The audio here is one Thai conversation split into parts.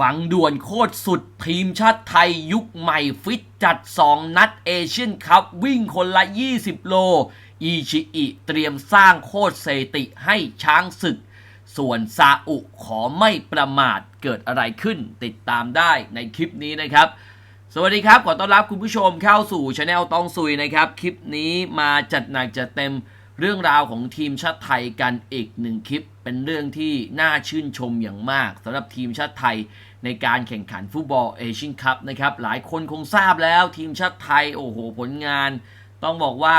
ฟังด่วนโคตรสุดทีมชาติไทยยุคใหม่ฟิตจัด 2 นัดเอเชียนคัพวิ่งคนละ 20 โล อีชิอิเตรียมสร้างโคตรเซติให้ช้างศึก ส่วนซาอุขอไม่ประมาทเกิดอะไรขึ้นติดตามได้ในคลิปนี้นะครับ สวัสดีครับ ขอต้อนรับคุณผู้ชมเข้าสู่ช anel ตองซุยนะครับ คลิปนี้มาจัดหนักจัดเต็มเรื่องราวของทีมชาติไทยกันอีกหนึ่งคลิป เป็นเรื่องที่น่าชื่นชมอย่างมากสำหรับทีมชาติไทย ในการแข่งขันฟุตบอลเอเชียนคัพนะครับหลายคนคงทราบแล้วทีมชาติไทย โอ้โห ผลงาน ต้องบอกว่า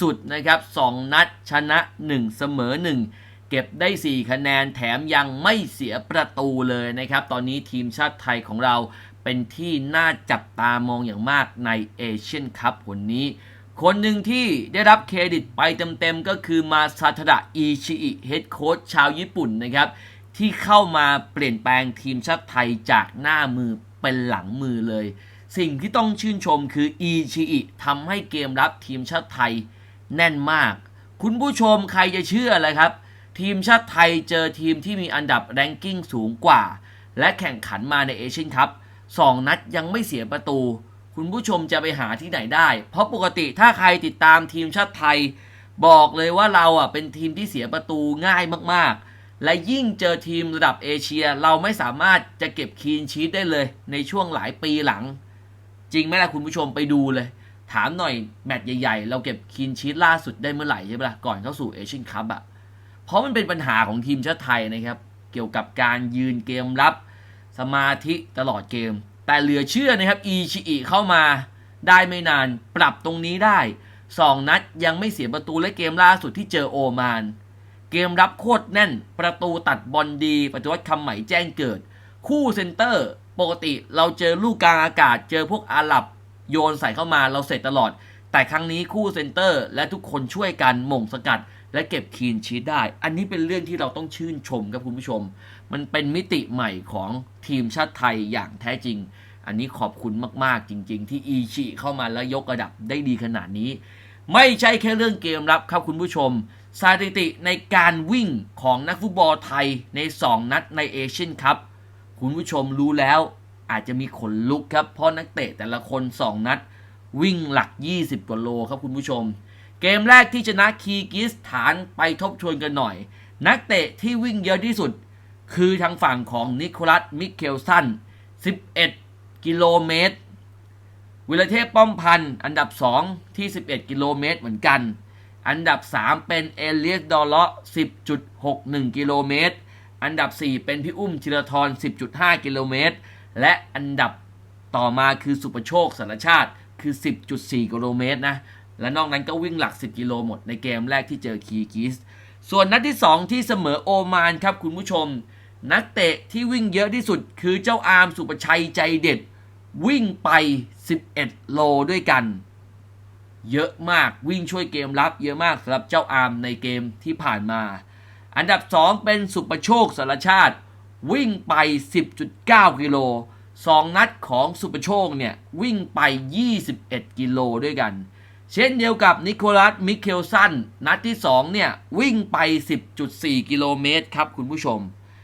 สุดๆนะครับ 2 นัดชนะ 1 เสมอ 1 เก็บได้ 4 คะแนนแถมยังไม่เสียประตูเลยนะครับ ตอนนี้ทีมชาติไทยของเราเป็นที่น่าจับตามองอย่างมากในเอเชียนคัพผลนี้ คนหนึ่งที่ได้รับเครดิตไปเต็มๆ ก็คือมาซาทดะอิชิอิเฮดโค้ชชาวญี่ปุ่นนะครับ ที่เข้ามาเปลี่ยนแปลงทีมชาติไทยจากหน้ามือเป็นหลังมือเลย สิ่งที่ต้องชื่นชมคืออิชิอิทำให้เกมรับทีมชาติไทยแน่นมาก คุณผู้ชมใครจะเชื่อเลยครับ ทีมชาติไทยเจอทีมที่มีอันดับแรงกิ้งสูงกว่า และแข่งขันมาในเอเชียนคัพสองนัดยังไม่เสียประตู คุณผู้ชมจะไปหาที่ไหนได้ เพราะปกติถ้าใครติดตามทีมชาติไทย บอกเลยว่าเราอะเป็นทีมที่เสียประตูง่ายมากๆ และยิ่งเจอทีมระดับเอเชียเราไม่สามารถจะเก็บคีนชีตได้เลยในช่วงหลายปีหลัง จริงไหมล่ะคุณผู้ชมไปดูเลย ถามหน่อยแมตช์ใหญ่ๆ เราเก็บคีนชีตล่าสุดได้เมื่อไหร่ใช่ไหมล่ะก่อนเข้าสู่เอเชียนคัพอะเพราะมันเป็นปัญหาของทีมชาติไทยนะครับ เกี่ยวกับการยืนเกมรับ สมาธิตลอดเกม แต่เหลือเชื่อนะครับอีชิอิเข้ามาได้ไม่นานปรับตรงนี้ได้ 2 นัดยังไม่เสียประตูและเกมล่าสุดที่เจอโอมาน เกมรับโคตรแน่น ประตูตัดบอลดีปฏิวัติคำใหม่แจ้งเกิด คู่เซนเตอร์ ปกติเราเจอลูกกลางอากาศ เจอพวกอาหรับโยนใส่เข้ามาเราเสร็จตลอด แต่ครั้งนี้คู่เซนเตอร์ และทุกคนช่วยกันหม่งสกัด และเก็บคีนชีตได้ อันนี้เป็นเรื่องที่เราต้องชื่นชมครับคุณผู้ชม มันเป็นมิติใหม่ของทีมชาติไทยอย่างแท้จริง อันนี้ขอบคุณมากๆจริง ๆ ที่อีชิเข้ามาแล้วยกระดับได้ดีขนาดนี้ ไม่ใช่แค่เรื่องเกมรับครับคุณผู้ชม สถิติในการวิ่งของนักฟุตบอลไทยใน 2 นัดในเอเชียนคัพคุณผู้ชมรู้แล้วอาจจะมีขนลุกครับ เพราะนักเตะแต่ละคน 2 นัด วิ่งหลัก 20 กว่าโลครับคุณผู้ชม เกมแรกที่ชนะคีกิสถานไปทบทวนกันหน่อย นักเตะที่วิ่งเยอะที่สุด คือทางฝั่งของนิโคลัสมิเคลสัน 11 กิโลเมตร วิลเทพป้อมพันธ์อันดับ 2 ที่ 11 กิโลเมตรเหมือนกัน อันดับ 3 เป็นเอเลียสดอลเลาะ10.61 กิโลเมตร อันดับ 4 เป็นพี่อุ้มธีรทร10.5 กิโลเมตร และอันดับต่อมาคือสุประโชคสารชาติคือ 10.4 กิโลเมตรนะ และนอกนั้นก็วิ่งหลัก 10 กิโลหมดในเกมแรกที่เจอคีกิส ส่วนนัดที่ 2 ที่เสมอโอมานครับคุณผู้ชม นักเตะที่วิ่งเยอะที่สุดคือเจ้าอาร์มสุประชัยใจเด็ด วิ่งไป 11 โลด้วยกัน เยอะมากวิ่งช่วยเกมรับเยอะมากสำหรับเจ้าอาร์มในเกมที่ผ่านมา อันดับ 2 เป็นสุประโชคสารชาติ วิ่งไป 10.9 กิโล2นัดของสุประโชคเนี่ยวิ่งไป 21 กิโลด้วยกัน เช่นเดียวกับนิโคลัสมิเคลสันนัดที่ 2 เนี่ยวิ่งไป 10.4 กิโลเมตรครับคุณผู้ชม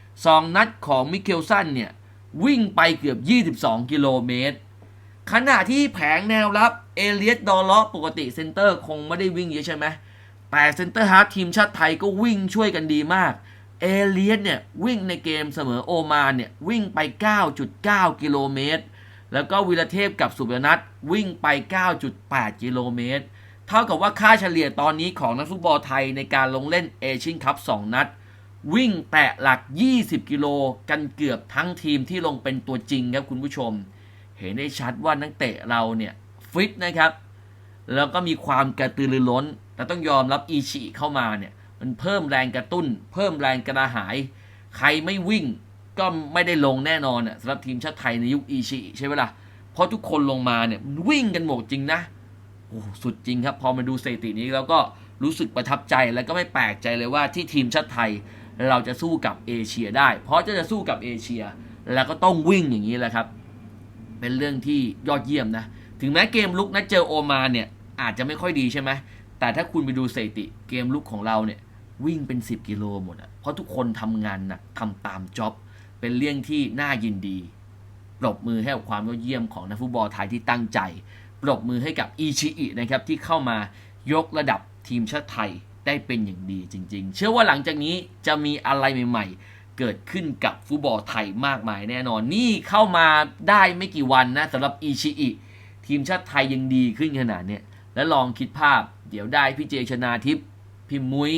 2 นัดของมิเคลสันเนี่ยวิ่งไปเกือบ 22 กิโลเมตร ขณะที่แผงแนวรับเอเลียสดอลลาะปกติเซนเตอร์คงไม่ได้วิ่งเยอะใช่ไหมแต่เซนเตอร์ฮาร์ดทีมชาติไทยก็วิ่งช่วยกันดีมาก เอเลียสเนี่ยวิ่งในเกมเสมอโอมานเนี่ยวิ่งไป 9.9 กิโลเมตร แล้วก็วิรเทพกับสุบยนัทวิ่งไป 9.8 กิโลเมตร เท่ากับว่าค่าเฉลี่ยตอนนี้ของนักฟุตบอลไทยในการลงเล่นเอเชียนคัพ2นัด วิ่งแตะหลัก 20 กิโลกันเกือบทั้งทีมที่ลงเป็นตัวจริงครับคุณผู้ชม เห็นได้ชัดว่านักเตะเราเนี่ยฟิตนะครับ แล้วก็มีความกระตือรือร้น แต่ต้องยอมรับอีชิเข้ามาเนี่ย มันเพิ่มแรงกระตุ้น เพิ่มแรงกระหาย ใครไม่วิ่งก็ไม่ได้ลงแน่นอนสำหรับทีมชาติไทยในยุคอีชิใช่ไหมล่ะ เพราะทุกคนลงมาเนี่ยวิ่งกันหมดจริงนะ โอ้สุดจริงครับ พอมาดูสถิตินี้แล้วก็รู้สึกประทับใจแล้วก็ไม่แปลกใจเลยว่าที่ทีมชาติไทยเราจะสู้กับเอเชียได้ เพราะจะจะสู้กับเอเชีย แล้วก็ต้องวิ่งอย่างนี้แหละครับ เป็นเรื่องที่ยอดเยี่ยมนะ ถึงแม้เกมลุกนะเจอโอมานเนี่ย อาจจะไม่ค่อยดีใช่ไหม แต่ถ้าคุณไปดูสถิติเกมลุกของเราเนี่ย วิ่งเป็น 10 กิโลหมดอะเพราะทุกคนทำงานนะทำตามจ็อบ เป็นเรื่องที่น่ายินดี ปรบมือให้กับความยอดเยี่ยมของนักฟุตบอลไทยที่ตั้งใจ ปรบมือให้กับอีชิอินะครับที่เข้ามายกระดับทีมชาติไทยได้เป็นอย่างดีจริง ๆ เชื่อว่าหลังจากนี้จะมีอะไรใหม่ ๆ เกิดขึ้นกับฟุตบอลไทยมากมายแน่นอน นี่เข้ามาได้ไม่กี่วันนะสำหรับอีชิอิทีมชาติไทยยังดีขึ้นขนาดเนี้ยแล้วลองคิดภาพ เดี๋ยวได้พี่เจชนาทิพย์พี่มุ้ย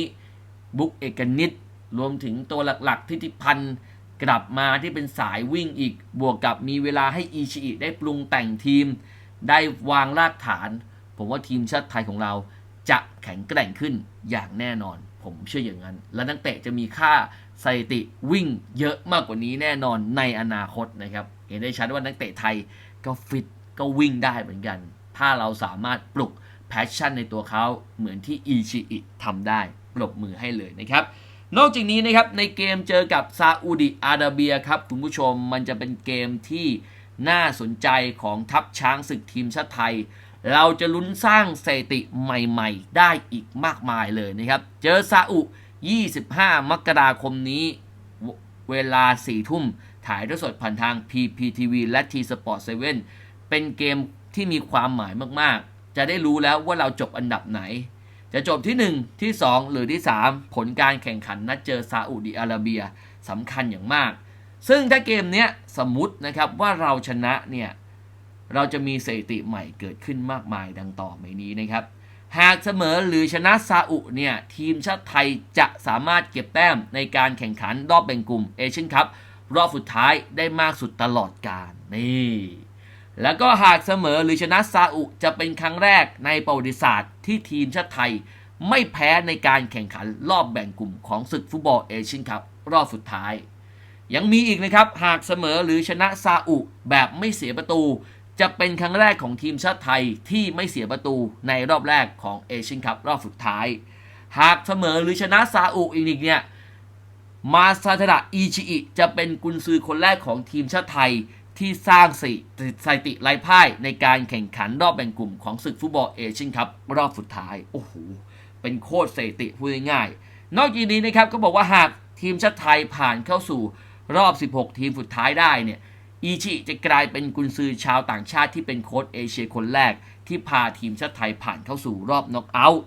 บุ๊กเอกนิตรวมถึงตัวหลักๆทิติพันธ์กลับมาที่เป็นสายวิ่งอีกบวกกับมีเวลาให้อีชิอิได้ปรุงแต่งทีม ได้วางรากฐาน ผมว่าทีมชาติไทยของเราจะแข็งแกร่งขึ้นอย่างแน่นอน ผมเชื่ออย่างนั้น และนักเตะจะมีค่าสถิติวิ่งเยอะมากกว่านี้แน่นอนในอนาคตนะครับ เห็นได้ชัดว่านักเตะไทยก็ฟิตก็วิ่งได้เหมือนกัน ถ้าเราสามารถปลุกแพชชั่นในตัวเขาเหมือนที่อีชิอิทำได้ปรบมือให้เลยนะครับนอกจากนี้นะครับในเกมเจอกับซาอุดิอาระเบียครับคุณผู้ชมมันจะเป็นเกมที่น่าสนใจของทัพช้างศึกทีมชาติไทย เราจะลุ้นสร้างสถิติใหม่ๆ ได้อีกมากมายเลยนะครับ เจอซาอุ 25 มกราคมนี้ เวลา 4 ทุ่ม ถ่ายทอดสดผ่านทาง PPTV และ T Sport 7 เป็นเกมที่มีความหมายมากๆ จะได้รู้แล้วว่าเราจบอันดับไหน จะจบที่ 1 ที่ 2 หรือที่ 3 ผลการแข่งขันนัดเจอซาอุดิอาระเบียสำคัญอย่างมาก ซึ่งถ้าเกมนี้สมมุตินะครับว่าเราชนะเนี่ย เราจะมีสถิติใหม่เกิดขึ้นมากมายดังต่อไปนี้นะครับ หากเสมอหรือชนะซาอุเนี่ยทีมชาติไทยจะสามารถเก็บแต้มในการแข่งขันรอบแบ่งกลุ่มเอเชียนคัพรอบสุดท้ายได้มากสุดตลอดกาลนี่แล้วก็หากเสมอหรือชนะซาอุจะเป็นครั้งแรกในประวัติศาสตร์ที่ทีมชาติไทยไม่แพ้ในการแข่งขันรอบแบ่งกลุ่มของศึกฟุตบอลเอเชียนคัพรอบสุดท้าย ยังมีอีกนะครับ หากเสมอหรือชนะซาอุแบบไม่เสียประตู จะเป็นครั้งแรกของทีมชาติไทยที่ไม่เสียประตูในรอบแรกของเอเชียนคัพรอบสุดท้าย หากเสมอหรือชนะซาอุอีกเนี่ยมาซาทดะอีชิอิจะเป็นกุนซือคนแรกของทีมชาติไทยที่สร้างสถิติไร้พ่ายในการแข่งขันรอบแบ่งกลุ่มของศึกฟุตบอลเอเชียนคัพรอบสุดท้าย โอ้โห เป็นโคตรสถิติพูดง่ายๆนอกจากนี้นะครับก็บอกว่าหากทีมชาติไทยผ่านเข้าสู่รอบ 16 ทีมสุดท้ายได้เนี่ย อีชิจะกลายเป็นกุนซือชาวต่างชาติที่เป็นโค้ชเอเชียคนแรก ที่พาทีมชาติไทยผ่านเข้าสู่รอบน็อกเอาท์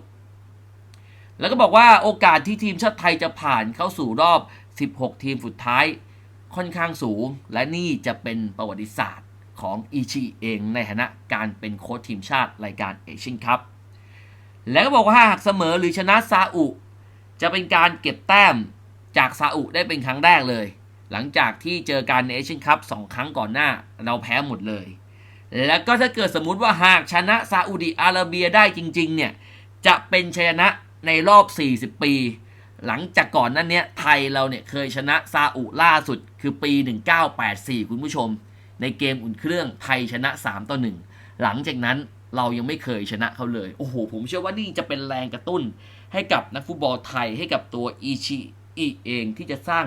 แล้วก็บอกว่าโอกาสที่ทีมชาติไทยจะผ่านเข้าสู่รอบ 16 ทีมสุดท้ายค่อนข้างสูง และนี่จะเป็นประวัติศาสตร์ของอิชิเองในฐานะการเป็นโค้ชทีมชาติรายการเอเชียนคัพแล้วก็บอกว่าหากเสมอหรือชนะซาอุ จะเป็นการเก็บแต้มจากซาอุได้เป็นครั้งแรกเลย หลังจากที่เจอการในเอเชียนคัพสองครั้งก่อนหน้าเราแพ้หมดเลย แล้วก็ถ้าเกิดสมมุติว่าหากชนะซาอุดิอาระเบียได้จริง ๆ เนี่ย จะเป็นชยนะในรอบ 40 ปี หลังจากก่อนนั้นเนี้ยไทยเราเนี่ยเคยชนะซาอุล่าสุดคือปี 1984 คุณผู้ชม ในเกมอุ่นเครื่องไทยชนะ 3 ต่อ 1 หลังจากนั้นเรายังไม่เคยชนะเขาเลย โอ้โห ผมเชื่อว่านี่จะเป็นแรงกระตุ้นให้กับนักฟุตบอลไทยให้กับตัวอีชิอิเองที่จะสร้าง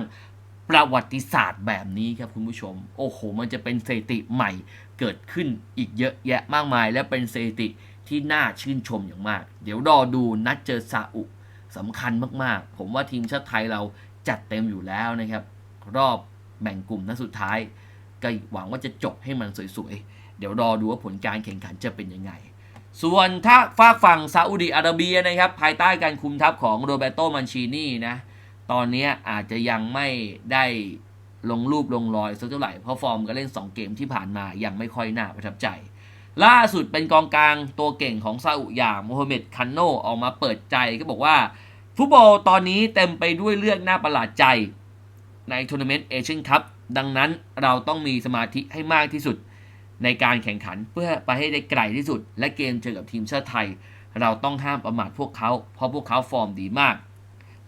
ประวัติศาสตร์แบบนี้ครับคุณผู้ชม โอ้โห มันจะเป็นสถิติใหม่เกิดขึ้นอีกเยอะแยะมากมาย และเป็นสถิติที่น่าชื่นชมอย่างมาก เดี๋ยวรอดูนัดเจอซาอุสำคัญมากๆ ผมว่าทีมชาติไทยเราจัดเต็มอยู่แล้วนะครับ รอบแบ่งกลุ่มนัดสุดท้าย ก็หวังว่าจะจบให้มันสวยๆ เดี๋ยวรอดูว่าผลการแข่งขันจะเป็นยังไง ส่วนถ้าฝากฝั่งซาอุดิอาระเบียนะครับ ภายใต้การคุมทัพของโรเบโตมันชีนี่นะ ตอนนี้อาจจะยังไม่ได้ลงรูปลงรอยสักเท่าไหร่ เพราะฟอร์มการเล่น 2 เกมที่ผ่านมายังไม่ค่อยน่าประทับใจ ล่าสุดเป็นกองกลางตัวเก่งของซาอุอย่างโมฮัมเหม็ดคันโนออกมาเปิดใจก็บอกว่า ฟุตบอลตอนนี้เต็มไปด้วยเรื่องน่าประหลาดใจ ในทัวร์นาเมนต์เอเชียนคัพดังนั้นเราต้องมีสมาธิให้มากที่สุดในการแข่งขันเพื่อไปให้ได้ไกลที่สุด และเกมเจอกับทีมชาติไทย เราต้องห้ามประมาทพวกเขา เพราะพวกเขาฟอร์มดีมาก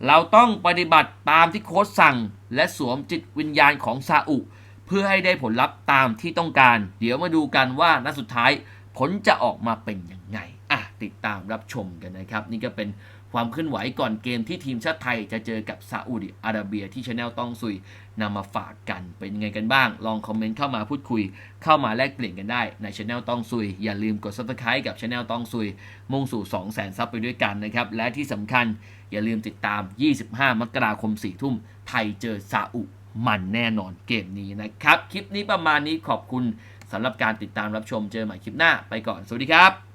เราต้องปฏิบัติตามที่โค้ชสั่ง และสวมจิตวิญญาณของซาอุ เพื่อให้ได้ผลลัพธ์ตามที่ต้องการ เดี๋ยวมาดูกันว่านัดสุดท้ายผลจะออกมาเป็นยังไงอะติดตามรับชมกันนะครับ นี่ก็เป็น ความเคลื่อนไหวก่อนเกมที่ทีมชาติไทยจะเจอกับซาอุดิอาระเบียที่ชาแนลต้องซุยนำมาฝากกันเป็นยังไงกันบ้าง ลองคอมเมนต์เข้ามาพูดคุย เข้ามาแลกเปลี่ยนกันได้ในช anel ต้องซุย อย่าลืมกด subscribe กับช anel ต้องซุย มุ่งสู่ 2 0 0 0 0 0ซับไปด้วยกันนะครับ และที่สำคัญอย่าลืมติดตาม 25 มกราคม 4 ทุ่ม ไทยเจอซาอุมันแน่นอนเกมนี้นะครับ คลิปนี้ประมาณนี้ขอบคุณสำหรับการติดตามรับชมเจอใหม่คลิปหน้าไปก่อนสวัสดีครับ